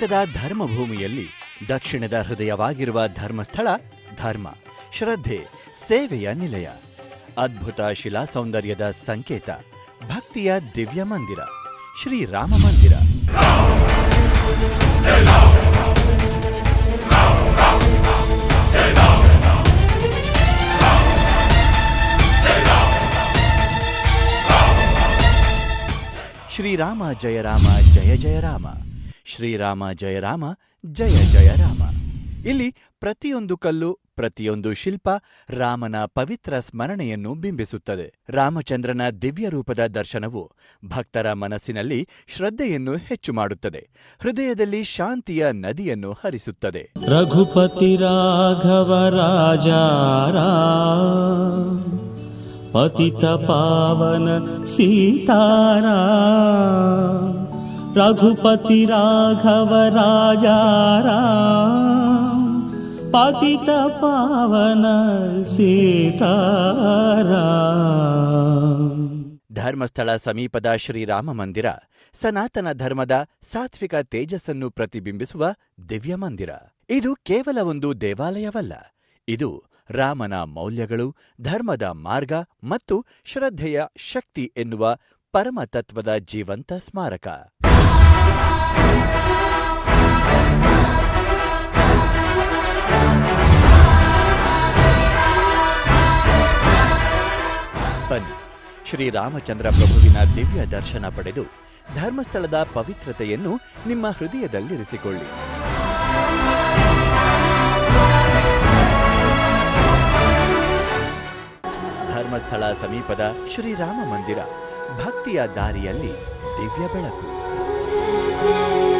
ಭಾರತದ ಧರ್ಮಭೂಮಿಯಲ್ಲಿ ದಕ್ಷಿಣದ ಹೃದಯವಾಗಿರುವ ಧರ್ಮಸ್ಥಳ ಧರ್ಮ, ಶ್ರದ್ಧೆ, ಸೇವೆಯ ನಿಲಯ. ಅದ್ಭುತ ಶಿಲಾ ಸೌಂದರ್ಯದ ಸಂಕೇತ, ಭಕ್ತಿಯ ದಿವ್ಯ ಮಂದಿರ ಶ್ರೀರಾಮ ಮಂದಿರ. ಶ್ರೀರಾಮ ಜಯ ರಾಮ, ಜಯ ಜಯ ರಾಮ. ಶ್ರೀರಾಮ ಜಯ ರಾಮ, ಜಯ ಜಯ ರಾಮ. ಇಲ್ಲಿ ಪ್ರತಿಯೊಂದು ಕಲ್ಲು, ಪ್ರತಿಯೊಂದು ಶಿಲ್ಪ ರಾಮನ ಪವಿತ್ರ ಸ್ಮರಣೆಯನ್ನು ಬಿಂಬಿಸುತ್ತದೆ. ರಾಮಚಂದ್ರನ ದಿವ್ಯ ರೂಪದ ದರ್ಶನವು ಭಕ್ತರ ಮನಸ್ಸಿನಲ್ಲಿ ಶ್ರದ್ಧೆಯನ್ನು ಹೆಚ್ಚು ಮಾಡುತ್ತದೆ. ಹೃದಯದಲ್ಲಿ ಶಾಂತಿಯ ನದಿಯನ್ನು ಹರಿಸುತ್ತದೆ. ರಘುಪತಿ ರಾಘವ ರಾಜ ಪತಿತ ಪಾವನ ಸೀತಾರಾ रघुपति राघव राजा राम, पतित पावन सीतारा ಧರ್ಮಸ್ಥಳ ಸಮೀಪದ ಶ್ರೀರಾಮ ಮಂದಿರ ಸನಾತನ ಧರ್ಮದ ಸಾತ್ವಿಕ ತೇಜಸ್ಸನ್ನು ಪ್ರತಿಬಿಂಬಿಸುವ ದಿವ್ಯ ಮಂದಿರ ಇದು ಕೇವಲ ಒಂದು ದೇವಾಲಯವಲ್ಲ ಇದು ರಾಮನ ಮೌಲ್ಯಗಳು ಧರ್ಮದ ಮಾರ್ಗ ಮತ್ತು ಶ್ರದ್ಧೆಯ ಶಕ್ತಿ ಎನ್ನುವ ಪರಮ ತತ್ವದ ಜೀವಂತ ಸ್ಮಾರಕ ಶ್ರೀರಾಮಚಂದ್ರ ಪ್ರಭುವಿನ ದಿವ್ಯ ದರ್ಶನ ಪಡೆದು ಧರ್ಮಸ್ಥಳದ ಪವಿತ್ರತೆಯನ್ನು ನಿಮ್ಮ ಹೃದಯದಲ್ಲಿರಿಸಿಕೊಳ್ಳಿ. ಧರ್ಮಸ್ಥಳ ಸಮೀಪದ ಶ್ರೀರಾಮ ಮಂದಿರ, ಭಕ್ತಿಯ ದಾರಿಯಲ್ಲಿ ದಿವ್ಯ ಬೆಳಕು. ಜಯ